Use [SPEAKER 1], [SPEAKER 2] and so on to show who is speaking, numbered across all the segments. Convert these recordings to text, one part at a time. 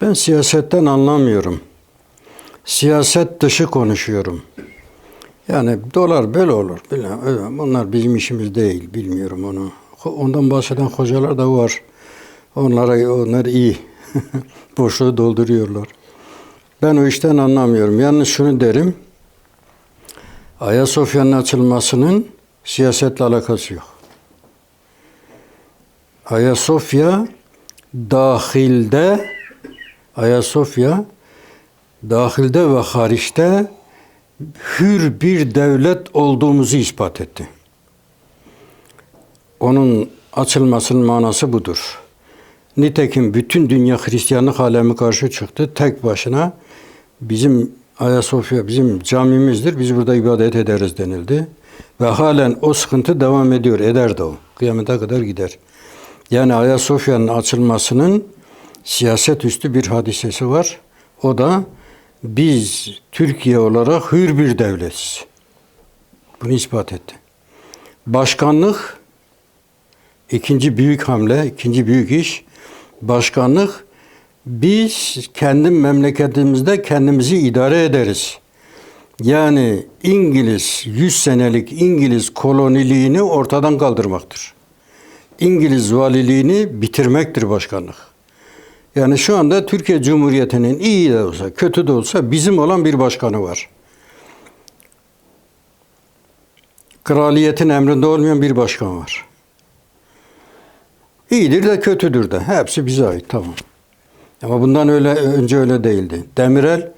[SPEAKER 1] Ben siyasetten anlamıyorum. Siyaset dışı konuşuyorum. Yani dolar böyle olur. Öyle. Bunlar bizim işimiz değil. Bilmiyorum onu. Ondan bahseden hocalar da var. Onlara onlar iyi. Boşluğu dolduruyorlar. Ben o işten anlamıyorum. Yalnız şunu derim. Ayasofya'nın açılmasının siyasetle alakası yok. Ayasofya dahilde Ayasofya dahilde ve hariçte hür bir devlet olduğumuzu ispat etti. Onun açılmasının manası budur. Nitekim bütün dünya Hristiyanlık alemi karşı çıktı. Tek başına bizim Ayasofya bizim camimizdir. Biz burada ibadet ederiz denildi. Ve halen o sıkıntı devam ediyor. Eder de o. Kıyamete kadar gider. Yani Ayasofya'nın açılmasının siyaset üstü bir hadisesi var. O da biz Türkiye olarak hür bir devletiz. Bunu ispat etti. Başkanlık ikinci büyük hamle, ikinci büyük iş başkanlık biz kendi memleketimizde kendimizi idare ederiz. Yani İngiliz 100 senelik İngiliz koloniliğini ortadan kaldırmaktır. İngiliz valiliğini bitirmektir başkanlık. Yani şu anda Türkiye Cumhuriyeti'nin iyi de olsa, kötü de olsa bizim olan bir başkanı var. Kraliyetin emrinde olmayan bir başkan var. İyidir de kötüdür de. Hepsi bize ait tamam. Ama bundan öyle önce öyle değildi. Demirel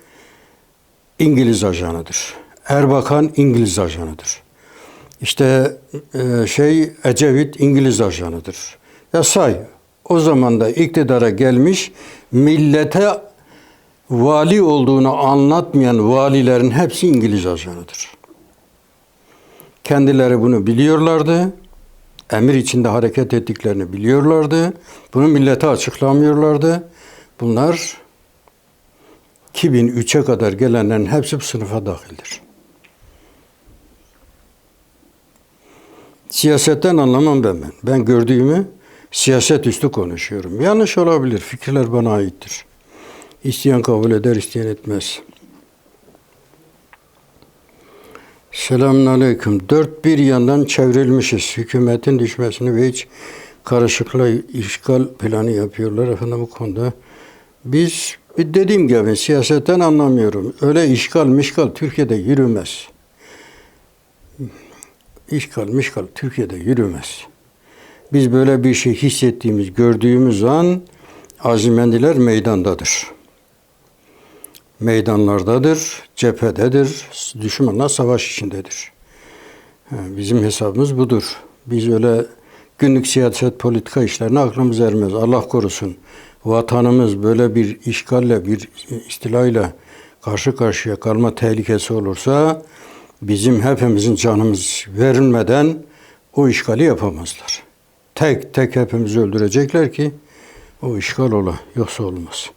[SPEAKER 1] İngiliz ajanıdır. Erbakan İngiliz ajanıdır. İşte e, şey Ecevit İngiliz ajanıdır. Ya say. O zaman da iktidara gelmiş millete vali olduğunu anlatmayan valilerin hepsi İngiliz ajanıdır. Kendileri bunu biliyorlardı. Emir içinde hareket ettiklerini biliyorlardı. Bunu millete açıklamıyorlardı. Bunlar 2003'e kadar gelenlerin hepsi bu sınıfa dahildir. Siyasetten anlamam ben ben. Ben gördüğümü siyaset üstü konuşuyorum. Yanlış olabilir. Fikirler bana aittir. İsteyen kabul eder, isteyen etmez. Selamun Aleyküm. Dört bir yandan çevrilmişiz. Hükümetin düşmesini ve hiç karışıklığa işgal planı yapıyorlar. Efendim bu konuda biz dediğim gibi siyasetten anlamıyorum. Öyle işgal mişgal Türkiye'de yürümez. İşgal mişgal Türkiye'de yürümez. Biz böyle bir şey hissettiğimiz, gördüğümüz an azimendiler meydandadır. Meydanlardadır, cephededir, düşmanla savaş içindedir. Bizim hesabımız budur. Biz öyle günlük siyaset, politika işlerine aklımız ermez. Allah korusun. Vatanımız böyle bir işgalle, bir istilayla karşı karşıya kalma tehlikesi olursa bizim hepimizin canımız verilmeden o işgali yapamazlar. Tek tek hepimizi öldürecekler ki o işgal ola. Yoksa olmaz.